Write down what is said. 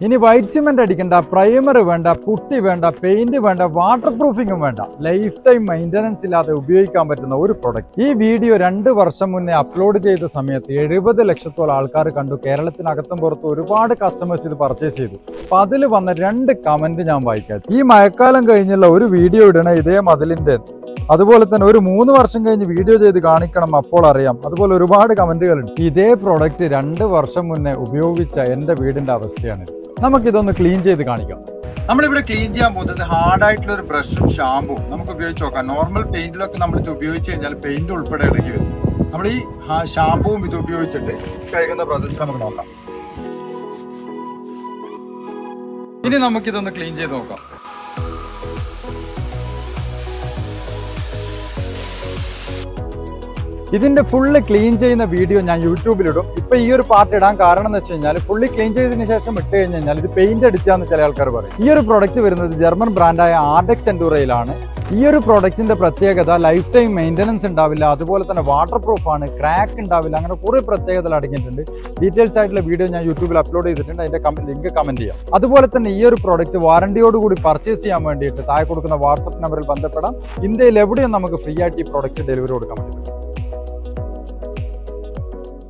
ഇനി white cement അടിക്കണ്ട primer വേണ്ട പുട്ടി വേണ്ട പെയിന്റ് വേണ്ട വാട്ടർ പ്രൂഫിങ്ങും വേണ്ട. ലൈഫ് ടൈം മെയിന്റനൻസ് ഇല്ലാതെ ഉപയോഗിക്കാൻ പറ്റുന്ന ഒരു പ്രൊഡക്റ്റ് ഈ വീഡിയോ രണ്ട് വർഷം മുന്നേ അപ്ലോഡ് ചെയ്ത സമയത്ത് എഴുപത് ലക്ഷത്തോളം ആൾക്കാർ കണ്ടു. കേരളത്തിനകത്തും പുറത്തും ഒരുപാട് കസ്റ്റമേഴ്സ് ഇത് പർച്ചേസ് ചെയ്തു. അപ്പൊ അതിൽ വന്ന രണ്ട് കമന്റ് ഞാൻ വായിക്കാം. ഈ മഴക്കാലം കഴിഞ്ഞുള്ള ഒരു വീഡിയോ ഇടണ ഇതേ മതിലിന്റെ അതുപോലെ തന്നെ ഒരു മൂന്ന് വർഷം കഴിഞ്ഞ് വീഡിയോ ചെയ്ത് കാണിക്കണം അപ്പോൾ അറിയാം. അതുപോലെ ഒരുപാട് കമന്റുകളുണ്ട് ഇതേ പ്രോഡക്റ്റ് രണ്ട് വർഷം മുന്നേ ഉപയോഗിച്ച എന്റെ വീടിന്റെ അവസ്ഥയാണ് നമുക്കിതൊന്ന് ക്ലീൻ ചെയ്ത് കാണിക്കാം. നമ്മളിവിടെ ക്ലീൻ ചെയ്യാൻ പോകുന്നത് ഹാർഡ് ആയിട്ടുള്ള ഒരു ബ്രഷും ഷാമ്പും നമുക്ക് ഉപയോഗിച്ച് നോക്കാം. നോർമൽ പെയിന്റിലൊക്കെ നമ്മൾ ഇത് ഉപയോഗിച്ച് കഴിഞ്ഞാൽ പെയിന്റ് ഉൾപ്പെടെ ഇടയ്ക്ക് വരും. നമ്മൾ ഈ ഷാമ്പുവും ഇത് ഉപയോഗിച്ചിട്ട് കഴുകുന്ന പ്രദേശം നമുക്ക് നോക്കാം. ഇനി നമുക്കിതൊന്ന് ക്ലീൻ ചെയ്ത് നോക്കാം. ഇതിന്റെ ഫുള്ള് ക്ലീൻ ചെയ്യുന്ന വീഡിയോ ഞാൻ യൂട്യൂബിലിടും ഇപ്പൊ ഈ ഒരു പാർട്ട് ഇടാൻ കാരണം എന്ന് വെച്ച് കഴിഞ്ഞാൽ ഫുള്ളി ക്ലീൻ ചെയ്തതിന് ശേഷം ഇട്ട് കഴിഞ്ഞ് കഴിഞ്ഞാൽ ഇത് പെയിന്റ് അടിച്ചാന്ന് ചില ആൾക്കാർ പറയും. ഈ ഒരു പ്രോഡക്റ്റ് വരുന്നത് ജർമ്മൻ ബ്രാൻഡായ ആർഡെക്സ് എൻഡൂറയിലാണ് ഈ ഒരു പ്രോഡക്റ്റിന്റെ പ്രത്യേകത ലൈഫ് ടൈം മെയിന്റനൻസ് ഉണ്ടാവില്ല. അതുപോലെ തന്നെ വാട്ടർ പ്രൂഫ് ആണ് ക്രാക്ക് ഉണ്ടാവില്ല. അങ്ങനെ കുറേ പ്രത്യേകതകൾ അടങ്ങിയിട്ടുണ്ട്. ഡീറ്റെയിൽസ് ആയിട്ടുള്ള വീഡിയോ ഞാൻ യൂട്യൂബിൽ അപ്ലോഡ് ചെയ്തിട്ടുണ്ട്. അതിന്റെ ലിങ്ക് കമന്റ് ചെയ്യാം. അതുപോലെ തന്നെ ഈ ഒരു പ്രോഡക്റ്റ് വാറണ്ടിയോടുകൂടി പർച്ചേസ് ചെയ്യാൻ വേണ്ടിയിട്ട് താഴെ കൊടുക്കുന്ന വാട്സപ്പ് നമ്പറിൽ ബന്ധപ്പെടാം. ഇന്ത്യയിൽ എവിടെയും നമുക്ക് ഫ്രീ ആയിട്ട് ഈ പ്രോഡക്റ്റ് ഡെലിവറി കൊടുക്കാൻ പറ്റും.